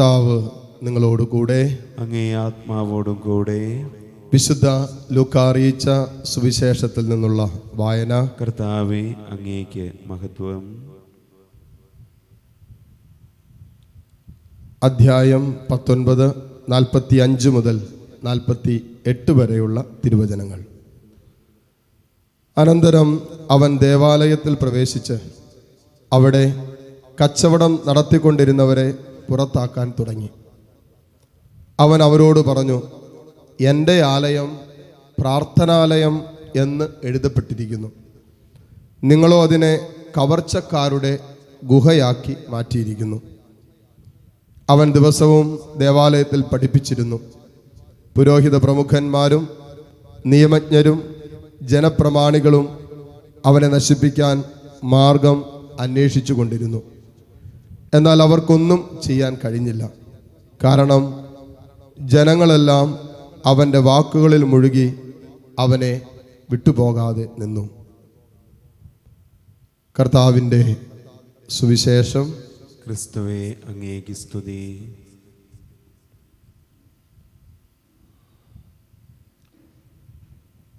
കർത്താവ് നിങ്ങളോട് കൂടെ. അങ്ങേ ആത്മാവോടും കൂടെ. വിശുദ്ധ ലൂക്ക അറിയിച്ച സുവിശേഷത്തിൽ നിന്നുള്ള വായന. കർത്താവെ അങ്ങേക്ക് മഹത്വം. അധ്യായം പത്തൊൻപത് നാൽപ്പത്തി അഞ്ച് മുതൽ നാൽപ്പത്തി എട്ട് വരെയുള്ള തിരുവചനങ്ങൾ. അനന്തരം അവൻ ദേവാലയത്തിൽ പ്രവേശിച്ച് അവിടെ കച്ചവടം നടത്തിക്കൊണ്ടിരുന്നവരെ പുറത്താക്കാൻ തുടങ്ങി. അവൻ അവരോട് പറഞ്ഞു എന്റെ ആലയം പ്രാർത്ഥനാലയം എന്ന് എഴുതപ്പെട്ടിരിക്കുന്നു. നിങ്ങളോ അതിനെ കവർച്ചക്കാരുടെ ഗുഹയാക്കി മാറ്റിയിരിക്കുന്നു. അവൻ ദിവസവും ദേവാലയത്തിൽ പഠിപ്പിച്ചിരുന്നു. പുരോഹിത പ്രമുഖന്മാരും നിയമജ്ഞരും ജനപ്രമാണികളും അവനെ നശിപ്പിക്കാൻ മാർഗം അന്വേഷിച്ചു കൊണ്ടിരുന്നു എന്നാൽ അവർക്കൊന്നും ചെയ്യാൻ കഴിഞ്ഞില്ല. കാരണം ജനങ്ങളെല്ലാം അവന്റെ വാക്കുകളിൽ മുഴുകി അവനെ വിട്ടുപോകാതെ നിന്നു. കർത്താവിന്റെ സുവിശേഷം. ക്രിസ്തുവെ അങ്ങേക്ക് സ്തുതി.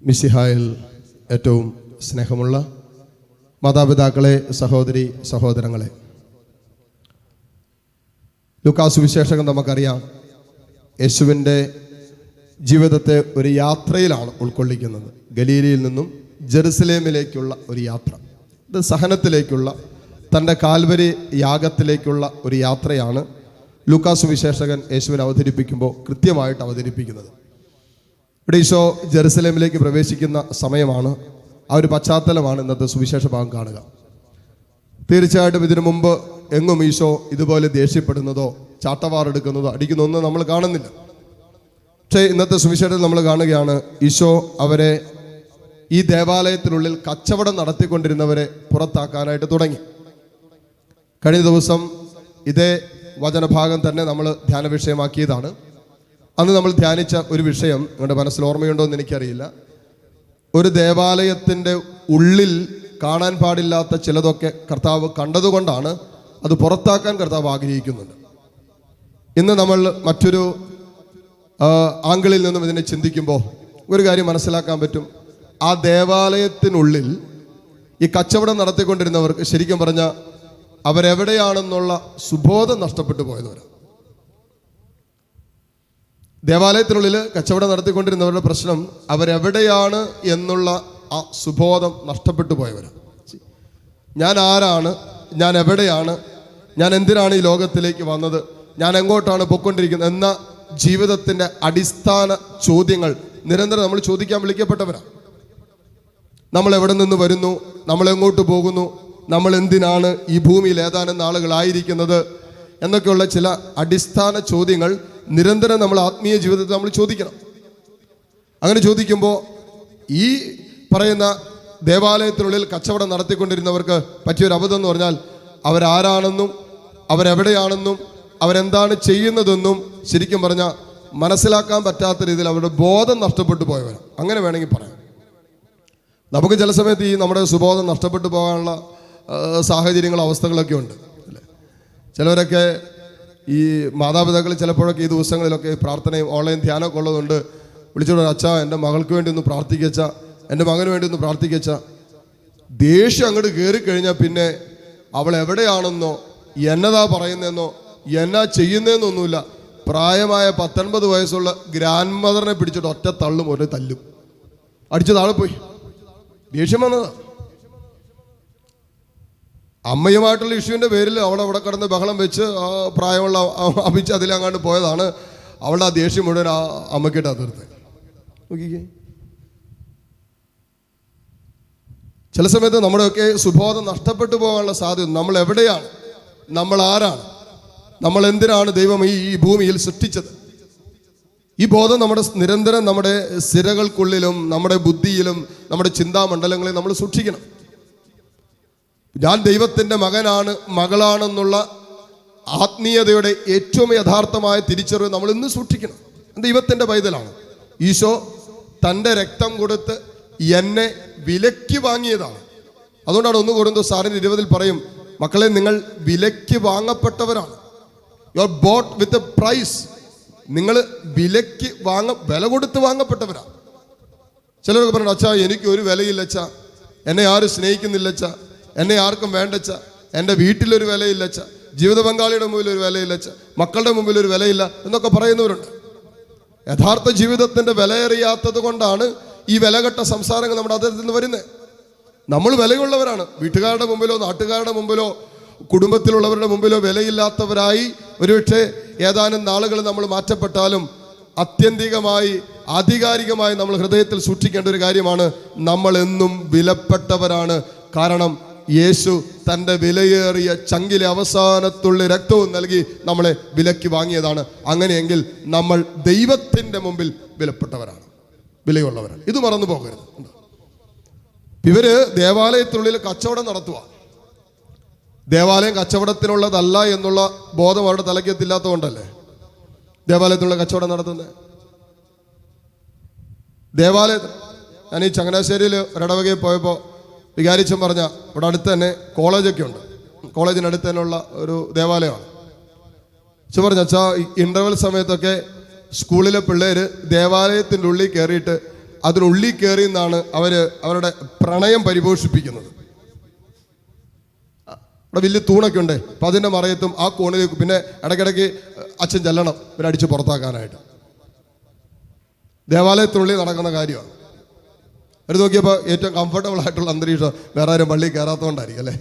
മിസിഹായിൽ ഏറ്റവും സ്നേഹമുള്ള മാതാപിതാക്കളെ സഹോദരി സഹോദരങ്ങളെ ലുക്കാസ് വിശേഷകം നമുക്കറിയാം. യേശുവിന്റെ ജീവിതത്തെ ഒരു യാത്രയിലാണ് ഉൾക്കൊള്ളിക്കുന്നത്. ഗലീലയിൽ നിന്നും ജെറുസലേമിലേക്കുള്ള ഒരു യാത്ര. ഇത് സഹനത്തിലേക്കുള്ള തന്റെ കാൽവരി യാഗത്തിലേക്കുള്ള ഒരു യാത്രയാണ് ലൂക്കാസ് വിശേഷകൻ യേശുവിനെ അവതരിപ്പിക്കുമ്പോൾ കൃത്യമായിട്ട് അവതരിപ്പിക്കുന്നത്. ഇവിടെ ഈശോ ജെറുസലേമിലേക്ക് പ്രവേശിക്കുന്ന സമയമാണ്. ആ ഒരു പശ്ചാത്തലമാണ് ഇന്നത്തെ സുവിശേഷ ഭാഗം കാണുക. തീർച്ചയായിട്ടും ഇതിനു മുമ്പ് എങ്ങും ഈശോ ഇതുപോലെ ദേഷ്യപ്പെടുന്നതോ ചാട്ടവാറെടുക്കുന്നതോ അടിക്കുന്നതോ ഒന്നും നമ്മൾ കാണുന്നില്ല. പക്ഷേ ഇന്നത്തെ സുവിശേഷത്തിൽ നമ്മൾ കാണുകയാണ് ഈശോ അവരെ ഈ ദേവാലയത്തിനുള്ളിൽ കച്ചവടം നടത്തിക്കൊണ്ടിരുന്നവരെ പുറത്താക്കാനായിട്ട് തുടങ്ങി. കഴിഞ്ഞ ദിവസം ഇതേ വചനഭാഗം തന്നെ നമ്മൾ ധ്യാന വിഷയമാക്കിയതാണ് അന്ന് നമ്മൾ ധ്യാനിച്ച ഒരു വിഷയം നിങ്ങളുടെ മനസ്സിൽ ഓർമ്മയുണ്ടോ എന്ന് എനിക്കറിയില്ല. ഒരു ദേവാലയത്തിന്റെ ഉള്ളിൽ കാണാൻ പാടില്ലാത്ത ചിലതൊക്കെ കർത്താവ് കണ്ടതുകൊണ്ടാണ് അത് പുറത്താക്കാൻ കർത്താവ് ആഗ്രഹിക്കുന്നുണ്ട്. ഇന്ന് നമ്മൾ മറ്റൊരു ആംഗിളിൽ നിന്നും ഇതിനെ ചിന്തിക്കുമ്പോൾ ഒരു കാര്യം മനസ്സിലാക്കാൻ പറ്റും. ആ ദേവാലയത്തിനുള്ളിൽ ഈ കച്ചവടം നടത്തിക്കൊണ്ടിരുന്നവർക്ക് ശരിക്കും പറഞ്ഞാൽ അവരെവിടെയാണെന്നുള്ള സുബോധം നഷ്ടപ്പെട്ടു പോയവരാണ് ദേവാലയത്തിനുള്ളിൽ കച്ചവടം നടത്തിക്കൊണ്ടിരുന്നവരുടെ പ്രശ്നം അവരെവിടെയാണ് എന്നുള്ള ആ സുബോധം നഷ്ടപ്പെട്ടു പോയവരാണ് ഞാൻ ആരാണ്? ഞാൻ എവിടെയാണ്? ഞാൻ എന്തിനാണ് ഈ ലോകത്തിലേക്ക് വന്നത്? ഞാൻ എങ്ങോട്ടാണ് പൊയ്ക്കൊണ്ടിരിക്കുന്നത്? എന്ന ജീവിതത്തിന്റെ അടിസ്ഥാന ചോദ്യങ്ങൾ നിരന്തരം നമ്മൾ ചോദിക്കാൻ വിളിക്കപ്പെട്ടവരാണ് നമ്മൾ എവിടെ നിന്ന് വരുന്നു? നമ്മൾ എങ്ങോട്ട് പോകുന്നു? നമ്മൾ എന്തിനാണ് ഈ ഭൂമിയിൽ ഏതാനും നാളുകളായിരിക്കുന്നത് എന്നൊക്കെയുള്ള ചില അടിസ്ഥാന ചോദ്യങ്ങൾ നിരന്തരം നമ്മൾ ആത്മീയ ജീവിതത്തിൽ നമ്മൾ ചോദിക്കണം. അങ്ങനെ ചോദിക്കുമ്പോൾ ഈ പറയുന്ന ദേവാലയത്തിനുള്ളിൽ കച്ചവടം നടത്തിക്കൊണ്ടിരുന്നവർക്ക് പറ്റിയൊരു അബദ്ധം എന്ന് പറഞ്ഞാൽ അവരാരാണെന്നും അവരെവിടെയാണെന്നും അവരെന്താണ് ചെയ്യുന്നതെന്നും ശരിക്കും പറഞ്ഞാൽ മനസ്സിലാക്കാൻ പറ്റാത്ത രീതിയിൽ അവരുടെ ബോധം നഷ്ടപ്പെട്ടു പോയവരാണ് അങ്ങനെ വേണമെങ്കിൽ പറയാം. നമുക്ക് ചില സമയത്ത് ഈ നമ്മുടെ സുബോധം നഷ്ടപ്പെട്ടു പോകാനുള്ള സാഹചര്യങ്ങൾ അവസ്ഥകളൊക്കെ ഉണ്ട്. അല്ലേ? ചിലവരൊക്കെ ഈ മാതാപിതാക്കൾ ചിലപ്പോഴൊക്കെ ഈ ദിവസങ്ങളിലൊക്കെ പ്രാർത്ഥനയും ഓൺലൈൻ ധ്യാനമൊക്കെ ഉള്ളതുകൊണ്ട് വിളിച്ചോണ്ട് അച്ഛ എന്റെ മകൾക്ക് വേണ്ടി ഒന്ന് പ്രാർത്ഥിക്കച്ച എന്റെ മകന് വേണ്ടി ഒന്ന് പ്രാർത്ഥിക്കച്ച ദേഷ്യം അങ്ങോട്ട് കയറി കഴിഞ്ഞാൽ പിന്നെ അവൾ എവിടെയാണെന്നോ എന്നതാ പറയുന്നതെന്നോ എന്നാ ചെയ്യുന്നതെന്നൊന്നുമില്ല. പ്രായമായ പത്തൊൻപത് വയസ്സുള്ള ഗ്രാൻഡ് മദറിനെ പിടിച്ചിട്ട് ഒറ്റ തള്ളും ഒരു തല്ലും. അടിച്ചു താഴെ പോയി. ദേഷ്യം വന്നതാ. അമ്മയുമായിട്ടുള്ള ഇഷ്യൂവിന്റെ പേരിൽ അവൾ അവിടെ കിടന്ന് ബഹളം വെച്ച് പ്രായമുള്ള അമിച്ച് അതിലങ്ങാണ്ട് പോയതാണ്. അവളുടെ ആ ദേഷ്യം മുഴുവൻ ആ അമ്മക്കിട്ട് അതിർത്ത് നോക്കിക്കേ. ചില സമയത്ത് നമ്മുടെയൊക്കെ സുബോധം നഷ്ടപ്പെട്ടു പോകാനുള്ള സാധ്യത നമ്മൾ എവിടെയാണ് നമ്മൾ ആരാണ് നമ്മൾ എന്തിനാണ് ദൈവം ഈ ഈ ഭൂമിയിൽ സൃഷ്ടിച്ചത്? ഈ ബോധം നമ്മുടെ നിരന്തരം നമ്മുടെ സിരകൾക്കുള്ളിലും നമ്മുടെ ബുദ്ധിയിലും നമ്മുടെ ചിന്താമണ്ഡലങ്ങളിലും നമ്മൾ സൂക്ഷിക്കണം. ഞാൻ ദൈവത്തിന്റെ മകനാണ് മകളാണെന്നുള്ള ആത്മീയതയുടെ ഏറ്റവും യഥാർത്ഥമായ തിരിച്ചറിവ് നമ്മൾ ഇന്ന് സൂക്ഷിക്കണം. ദൈവത്തിന്റെ പൈതലാണ്. ഈശോ തന്റെ രക്തം കൊടുത്ത് എന്നെ വിലക്കി വാങ്ങിയതാണ്. അതുകൊണ്ടാണ് ഒന്ന് കൊടുത്തു സാറിന് ഇരുപതിൽ പറയും മക്കളെ നിങ്ങൾ വിലയ്ക്ക് വാങ്ങപ്പെട്ടവരാണ്. You are bought with a price നിങ്ങൾ വിലയ്ക്ക് വാങ്ങ വില കൊടുത്ത് വാങ്ങപ്പെട്ടവരാണ് ചിലരൊക്കെ പറഞ്ഞു അച്ഛാ എനിക്ക് ഒരു വിലയില്ല അച്ഛാ. എന്നെ ആരും സ്നേഹിക്കുന്നില്ല അച്ഛാ. എന്നെ ആർക്കും വേണ്ടച്ച എന്റെ വീട്ടിലൊരു വിലയില്ല അച്ഛാ. ജീവിത പങ്കാളിയുടെ മുമ്പിൽ ഒരു വിലയില്ല മക്കളുടെ മുമ്പിൽ ഒരു വിലയില്ല എന്നൊക്കെ പറയുന്നവരുണ്ട്. യഥാർത്ഥ ജീവിതത്തിന്റെ വിലയറിയാത്തത് കൊണ്ടാണ് ഈ വിലകെട്ട സംസാരങ്ങൾ നമ്മുടെ അതിൽ നിന്ന് വരുന്നത് നമ്മൾ വിലയുള്ളവരാണ്. വീട്ടുകാരുടെ മുമ്പിലോ നാട്ടുകാരുടെ മുമ്പിലോ കുടുംബത്തിലുള്ളവരുടെ മുമ്പിലോ വിലയില്ലാത്തവരായി ഒരുപക്ഷെ ഏതാനും നാളുകൾ നമ്മൾ മാറ്റപ്പെട്ടാലും അത്യന്തികമായി ആധികാരികമായി നമ്മൾ ഹൃദയത്തിൽ സൂക്ഷിക്കേണ്ട ഒരു കാര്യമാണ് നമ്മൾ എന്നും വിലപ്പെട്ടവരാണ്. കാരണം യേശു തന്റെ വിലയേറിയ ചങ്കിലെ അവസാനത്തുള്ള രക്തവും നൽകി നമ്മളെ വിലക്ക് വാങ്ങിയതാണ്. അങ്ങനെയെങ്കിൽ നമ്മൾ ദൈവത്തിന്റെ മുമ്പിൽ വിലപ്പെട്ടവരാണ്. വിലയുള്ളവരാണ്. ഇത് മറന്നു പോകരുത് ഇവർ ദേവാലയത്തിനുള്ളിൽ കച്ചവടം നടത്തുക ദേവാലയം കച്ചവടത്തിനുള്ളതല്ല എന്നുള്ള ബോധം അവരുടെ തലയ്ക്കെത്തില്ലാത്തതുകൊണ്ടല്ലേ ദേവാലയത്തിനുള്ള കച്ചവടം നടത്തുന്നത് ദേവാലയ ഞാൻ ഈ ചങ്ങനാശ്ശേരിയിൽ ഒരിടവകയിൽ പോയപ്പോൾ വികാരിച്ചും പറഞ്ഞ ഇവിടെ അടുത്ത് തന്നെ കോളേജൊക്കെ ഉണ്ട്. കോളേജിനടുത്ത് തന്നെയുള്ള ഒരു ദേവാലയമാണ്. പക്ഷെ പറഞ്ഞ അച്ഛാ ഇന്റർവെൽ സമയത്തൊക്കെ സ്കൂളിലെ പിള്ളേർ ദേവാലയത്തിന്റെ ഉള്ളിൽ കയറിയിട്ട് അതിനുള്ളിൽ കയറി എന്നാണ് അവർ അവരുടെ പ്രണയം പരിപോഷിപ്പിക്കുന്നത്. അവിടെ വലിയ തൂണൊക്കെ ഉണ്ട്. അപ്പം അതിന്റെ മറയത്തും ആ കോണിലേക്ക് പിന്നെ ഇടയ്ക്കിടയ്ക്ക് അച്ഛൻ ചെല്ലണം. ഇവരടിച്ച് പുറത്താക്കാനായിട്ട്. ദേവാലയത്തിനുള്ളിൽ നടക്കുന്ന കാര്യമാണ്. അവർ നോക്കിയപ്പോൾ ഏറ്റവും കംഫർട്ടബിൾ ആയിട്ടുള്ള അന്തരീക്ഷം വേറെ ആരും പള്ളി കയറാത്തതുകൊണ്ടായിരിക്കും അല്ലേ?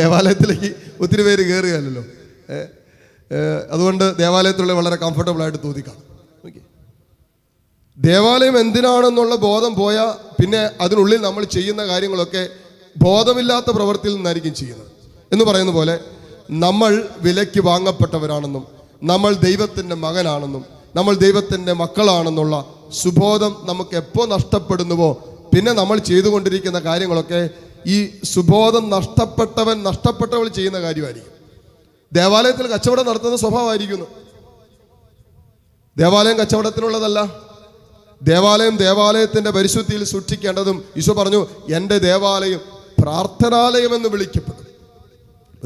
ദേവാലയത്തിലേക്ക് ഒത്തിരി പേര് കയറുകയല്ലോ അതുകൊണ്ട് ദേവാലയത്തിനുള്ളിൽ വളരെ കംഫർട്ടബിൾ ആയിട്ട് തോന്നിക്കാം ഓക്കെ ദേവാലയം എന്തിനാണെന്നുള്ള ബോധം പോയാൽ പിന്നെ അതിനുള്ളിൽ നമ്മൾ ചെയ്യുന്ന കാര്യങ്ങളൊക്കെ ബോധമില്ലാത്ത പ്രവൃത്തിയിൽ നിന്നായിരിക്കും ചെയ്യുന്നത്. എന്ന് പറയുന്ന പോലെ നമ്മൾ വിലയ്ക്ക് വാങ്ങപ്പെട്ടവരാണെന്നും നമ്മൾ ദൈവത്തിന്റെ മകനാണെന്നും നമ്മൾ ദൈവത്തിന്റെ മക്കളാണെന്നുള്ള സുബോധം നമുക്ക് എപ്പോൾ നഷ്ടപ്പെടുന്നുവോ പിന്നെ നമ്മൾ ചെയ്തുകൊണ്ടിരിക്കുന്ന കാര്യങ്ങളൊക്കെ ഈ സുബോധം നഷ്ടപ്പെട്ടവൻ നഷ്ടപ്പെട്ടവൾ ചെയ്യുന്ന കാര്യമായിരിക്കും. ദേവാലയത്തിൽ കച്ചവടം നടത്തുന്ന സ്വഭാവമായിരിക്കുന്നു. ദേവാലയം കച്ചവടത്തിനുള്ളതല്ല. ദേവാലയം ദേവാലയത്തിന്റെ പരിശുദ്ധിയിൽ സൂക്ഷിക്കേണ്ടതും ഈശോ പറഞ്ഞു എന്റെ ദേവാലയം പ്രാർത്ഥനാലയം എന്ന് വിളിക്കപ്പെടും.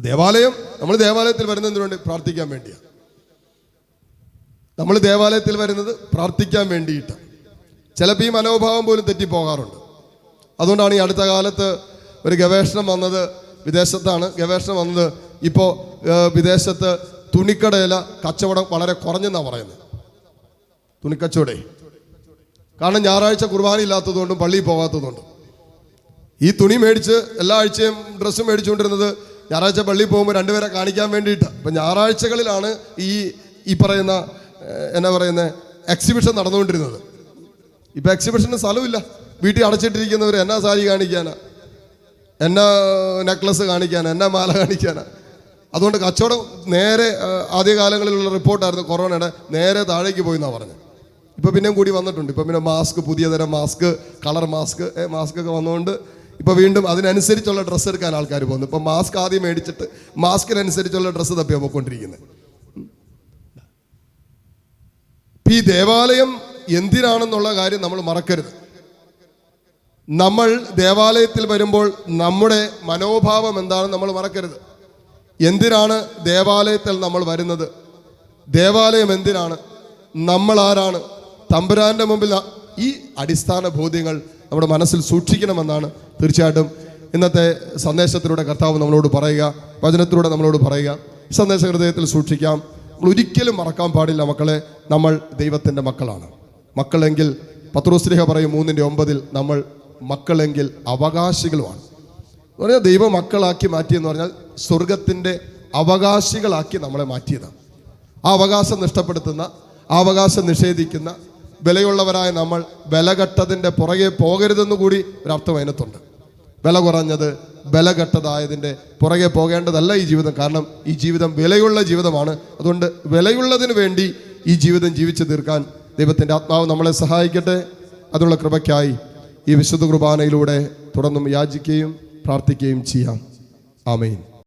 ദേവാലയം നമ്മൾ ദേവാലയത്തിൽ വരുന്നതിന് വേണ്ടി പ്രാർത്ഥിക്കാൻ വേണ്ടിയാണ് നമ്മൾ ദേവാലയത്തിൽ വരുന്നത് പ്രാർത്ഥിക്കാൻ വേണ്ടിയിട്ടാണ് ചിലപ്പോൾ ഈ മനോഭാവം പോലും തെറ്റിപ്പോകാറുണ്ട്. അതുകൊണ്ടാണ് ഈ അടുത്ത കാലത്ത് ഒരു ഗവേഷണം വന്നത് വിദേശത്താണ് ഗവേഷണം വന്നത്. ഇപ്പോൾ വിദേശത്ത് തുണിക്കടയില കച്ചവടം വളരെ കുറഞ്ഞെന്നാണ് പറയുന്നത്. തുണിക്കച്ചവടേ. കാരണം ഞായറാഴ്ച കുർബാന ഇല്ലാത്തതുകൊണ്ടും പള്ളിയിൽ പോകാത്തതുകൊണ്ടും ഈ തുണി മേടിച്ച് എല്ലാ ആഴ്ചയും ഡ്രസ്സ് മേടിച്ചുകൊണ്ടിരുന്നത് ഞായറാഴ്ച പള്ളിയിൽ പോകുമ്പോൾ രണ്ടുപേരെ കാണിക്കാൻ വേണ്ടിയിട്ട്. അപ്പം ഞായറാഴ്ചകളിലാണ് ഈ ഈ പറയുന്ന എന്നാ പറയുന്ന എക്സിബിഷൻ നടന്നുകൊണ്ടിരുന്നത്. ഇപ്പം എക്സിബിഷന് സ്ഥലമില്ല വീട്ടിൽ അടച്ചിട്ടിരിക്കുന്നവർ എന്നാ സാരി കാണിക്കാനാ? എന്നാ നെക്ലസ് കാണിക്കാനാ? എന്നാ മാല കാണിക്കാനാ? അതുകൊണ്ട് കച്ചവടം നേരെ ആദ്യകാലങ്ങളിലുള്ള റിപ്പോർട്ടായിരുന്നു കൊറോണയുടെ. നേരെ താഴേക്ക് പോയി എന്നാണ് പറഞ്ഞത്. ഇപ്പൊ പിന്നെയും കൂടി വന്നിട്ടുണ്ട്. ഇപ്പം പിന്നെ മാസ്ക് പുതിയ തരം മാസ്ക് കളർ മാസ്ക് മാസ്ക് ഒക്കെ വന്നുകൊണ്ട് ഇപ്പോൾ വീണ്ടും അതിനനുസരിച്ചുള്ള ഡ്രസ്സ് എടുക്കാൻ ആൾക്കാർ പോകുന്നു. ഇപ്പം മാസ്ക് ആദ്യം മേടിച്ചിട്ട് മാസ്കിനനുസരിച്ചുള്ള ഡ്രസ്സ് തപ്പിയാണ് പോയിക്കൊണ്ടിരിക്കുന്നത് ഈ ദേവാലയം എന്തിനാണെന്നുള്ള കാര്യം നമ്മൾ മറക്കരുത്. നമ്മൾ ദേവാലയത്തിൽ വരുമ്പോൾ നമ്മുടെ മനോഭാവം എന്താണെന്ന് നമ്മൾ മറക്കരുത്. എന്തിനാണ് ദേവാലയത്തിൽ നമ്മൾ വരുന്നത്? ദേവാലയം എന്തിനാണ്? നമ്മൾ ആരാണ്? തമ്പുരാന്റെ മുമ്പിൽ ഈ അടിസ്ഥാന ബോധ്യങ്ങൾ നമ്മുടെ മനസ്സിൽ സൂക്ഷിക്കണമെന്നാണ് തീർച്ചയായിട്ടും ഇന്നത്തെ സന്ദേശത്തിലൂടെ കർത്താവ് നമ്മളോട് പറയുക വചനത്തിലൂടെ നമ്മളോട് പറയുക. സന്ദേശ ഹൃദയത്തിൽ സൂക്ഷിക്കാം. നമ്മൾ ഒരിക്കലും മറക്കാൻ പാടില്ല മക്കളെ നമ്മൾ ദൈവത്തിന്റെ മക്കളാണ്. മക്കളെങ്കിൽ പത്രോസ്ലിഹ പറയും മൂന്നിന്റെ ഒമ്പതിൽ നമ്മൾ മക്കളെങ്കിൽ അവകാശികളുമാണ്. എന്ന് പറഞ്ഞാൽ ദൈവം മക്കളാക്കി മാറ്റിയെന്ന് പറഞ്ഞാൽ സ്വർഗത്തിന്റെ അവകാശികളാക്കി നമ്മളെ മാറ്റിയതാണ്. ആ അവകാശം നഷ്ടപ്പെടുത്തുന്ന ആ അവകാശം നിഷേധിക്കുന്ന വിലയുള്ളവരായ നമ്മൾ വിലകെട്ടതിന്റെ പുറകെ പോകരുതെന്ന് കൂടി ഒരർത്ഥം അതിനകത്തുണ്ട്. വില കുറഞ്ഞത് വിലകെട്ടതായതിന്റെ പുറകെ പോകേണ്ടതല്ല ഈ ജീവിതം. കാരണം ഈ ജീവിതം വിലയുള്ള ജീവിതമാണ്. അതുകൊണ്ട് വിലയുള്ളതിന് വേണ്ടി ഈ ജീവിതം ജീവിച്ചു തീർക്കാൻ ദൈവത്തിന്റെ ആത്മാവ് നമ്മളെ സഹായിക്കട്ടെ. അതിനുള്ള കൃപയ്ക്കായി ഈ വിശുദ്ധ കുർബാനയിലൂടെ തുടർന്നും യാചിക്കുകയും പ്രാർത്ഥിക്കുകയും ചെയ്യാം. ആമേൻ.